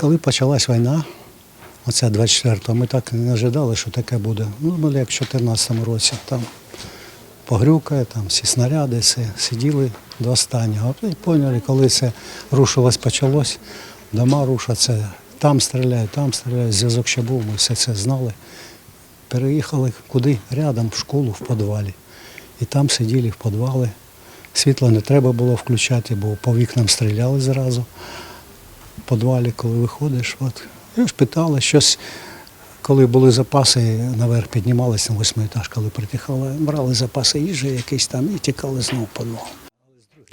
Коли почалась війна, оця 24-го, ми так не ожидали, що таке буде. Ну, були як в 2014 році. Там погрюкає, там всі снаряди, все, сиділи до останнього. Потім поняли, коли це рушилось, почалось, дома рушаться, там стріляють, там стріляють, зв'язок ще був, ми все це знали. Переїхали куди? Рядом, в школу, в підвалі. І там сиділи в підвалі. Світло не треба було включати, бо по вікнам стріляли зразу підвалі, коли виходиш. От. І ж питали щось, коли були запаси, наверх піднімалися на восьмий етаж, коли притихало, брали запаси їжі якісь там і тікали знову підвал.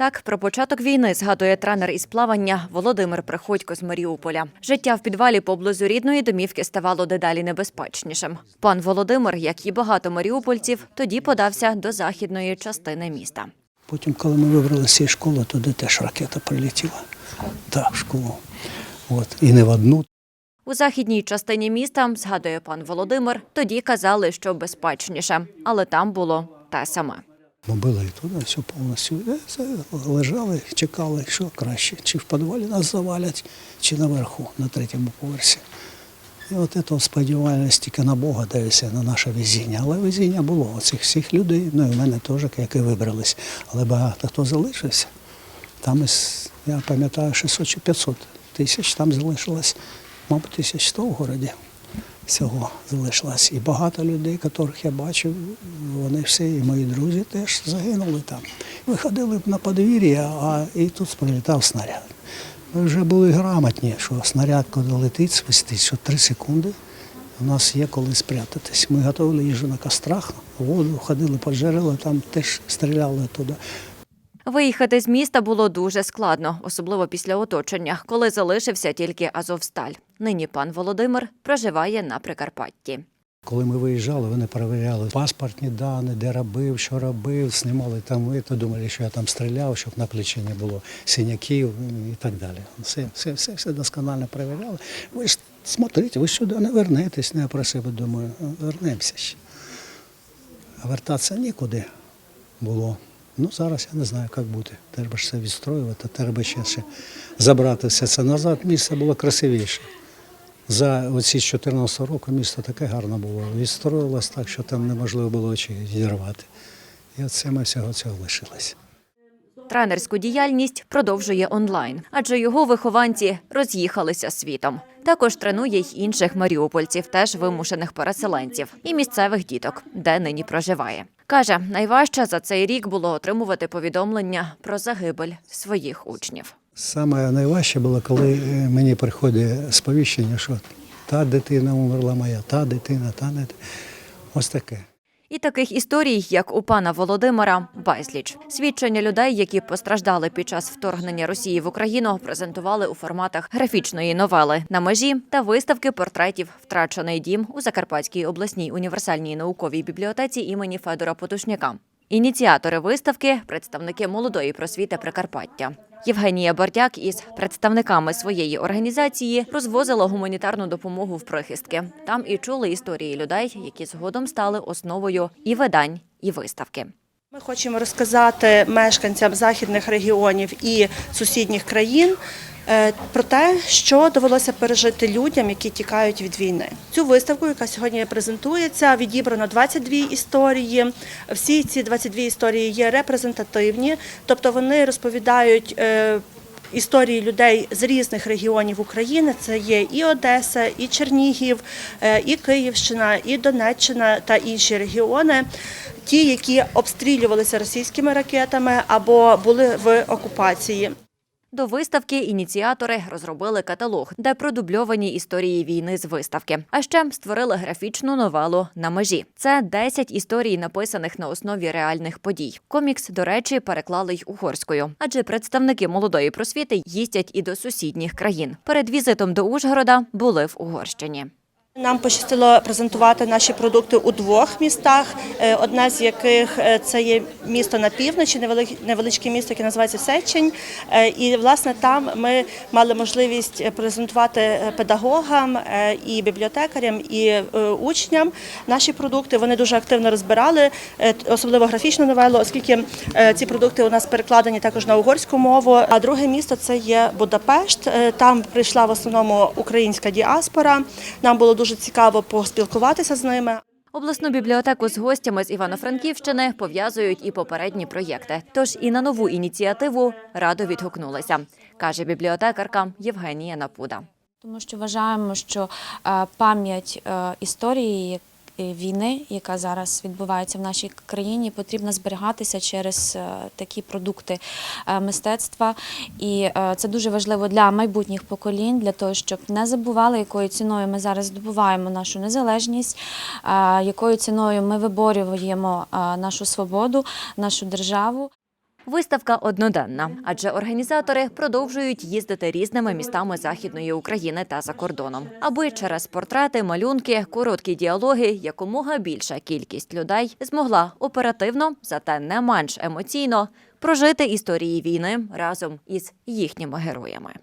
Так, про початок війни згадує тренер із плавання Володимир Приходько з Маріуполя. Життя в підвалі поблизу рідної домівки ставало дедалі небезпечнішим. Пан Володимир, як і багато маріупольців, тоді подався до західної частини міста. Потім, коли ми вибрали з школи, туди теж ракета прилетіла. Так, в школу. От. І не в одну. У західній частині міста, згадує пан Володимир, тоді казали, що безпечніше, але там було те саме. Бомбили і туди, все повністю. Лежали, чекали, що краще. Чи в підвалі нас завалять, чи наверху, на третьому поверсі. І от це сподівальність тільки на Бога дивися, на наше везіння. Але везіння було у цих всіх людей, ну і в мене теж, як і вибрались. Але багато хто залишився. Там із, я пам'ятаю, 600 чи 500 тисяч там залишилось, мабуть, 1100 в городі. Всього залишилось. І багато людей, яких я бачив, вони всі, і мої друзі теж загинули там. Виходили на подвір'я, а і тут прилітав снаряд. Ми вже були грамотні, що снаряд, коли летить, свистить, що 3 секунди. У нас є коли спрятатись. Ми готували їжу на кострах, воду, ходили по джерела, там теж стріляли туди. Виїхати з міста було дуже складно, особливо після оточення, коли залишився тільки Азовсталь. Нині пан Володимир проживає на Прикарпатті. Коли ми виїжджали, вони перевіряли паспортні дані, де робив, що робив, знімали там і то думали, що я там стріляв, щоб на плечі не було синяків і так далі. Все, все, все, все досконально перевіряли. Ви ж смотрите, ви сюди не вернетесь, не про себе думаю, вернемося ще. А вертатися нікуди було. Ну, зараз я не знаю, як бути. Треба ж все відстроювати, треба ще, ще забрати все це назад. Місце було красивіше. За оці з 14 року місто таке гарне було. Відстроїлось так, що там неможливо було очі відірвати. І от ми всього цього лишилось. Тренерську діяльність продовжує онлайн, адже його вихованці роз'їхалися світом. Також тренує й інших маріупольців, теж вимушених переселенців, і місцевих діток, де нині проживає. Каже, найважче за цей рік було отримувати повідомлення про загибель своїх учнів. Саме найважче було, коли е, мені приходить сповіщення, що та дитина умерла моя, та дитина, та не. Ось таке. І таких історій, як у пана Володимира, безліч. Свідчення людей, які постраждали під час вторгнення Росії в Україну, презентували у форматах графічної новели на межі та виставки портретів Втрачений дім у Закарпатській обласній універсальній науковій бібліотеці імені Федора Потушняка. Ініціатори виставки представники молодої просвіти Прикарпаття. Євгенія Бордяк із представниками своєї організації розвозила гуманітарну допомогу в прихистки. Там і чули історії людей, які згодом стали основою і видань, і виставки. Ми хочемо розказати мешканцям західних регіонів і сусідніх країн про те, що довелося пережити людям, які тікають від війни. Цю виставку, яка сьогодні презентується, відібрано 22 історії. Всі ці 22 історії є репрезентативні, тобто вони розповідають. е, Історії людей з різних регіонів України це є і Одеса, і Чернігів, е, і Київщина, і Донеччина та інші регіони, ті, які обстрілювалися російськими ракетами або були в окупації. До виставки ініціатори розробили каталог, де продубльовані історії війни з виставки. А ще створили графічну новелу на межі. Це 10 історій, написаних на основі реальних подій. Комікс, до речі, переклали й угорською, адже представники молодої просвіти їздять і до сусідніх країн. Перед візитом до Ужгорода були в Угорщині. Нам пощастило презентувати наші продукти у двох містах. Е, Одне з яких е, це є місто на півночі, невеличке місто, яке називається Сечень. Е, І власне там ми мали можливість презентувати педагогам і бібліотекарям і учням наші продукти. Вони дуже активно розбирали, особливо графічну новелу, оскільки ці продукти у нас перекладені також на угорську мову. А друге місто це є Будапешт. Там прийшла в основному українська діаспора. Нам було дуже цікаво поспілкуватися з ними. Обласну бібліотеку з гостями з Івано-Франківщини пов'язують і попередні проєкти. Тож і на нову ініціативу радо відгукнулися, каже бібліотекарка Євгенія Напуда. Тому що вважаємо, що е, пам'ять е, історії війни, яка зараз відбувається в нашій країні, потрібно зберігатися через е, такі продукти е, мистецтва. І е, це дуже важливо для майбутніх поколінь, для того, щоб не забували, якою ціною ми зараз здобуваємо нашу незалежність, е, якою ціною ми виборюємо е, нашу свободу, нашу державу. Виставка одноденна, адже організатори продовжують їздити різними містами західної України та за кордоном, аби через портрети, малюнки, короткі діалоги якомога більша кількість людей змогла оперативно, зате не менш емоційно прожити історії війни разом із їхніми героями.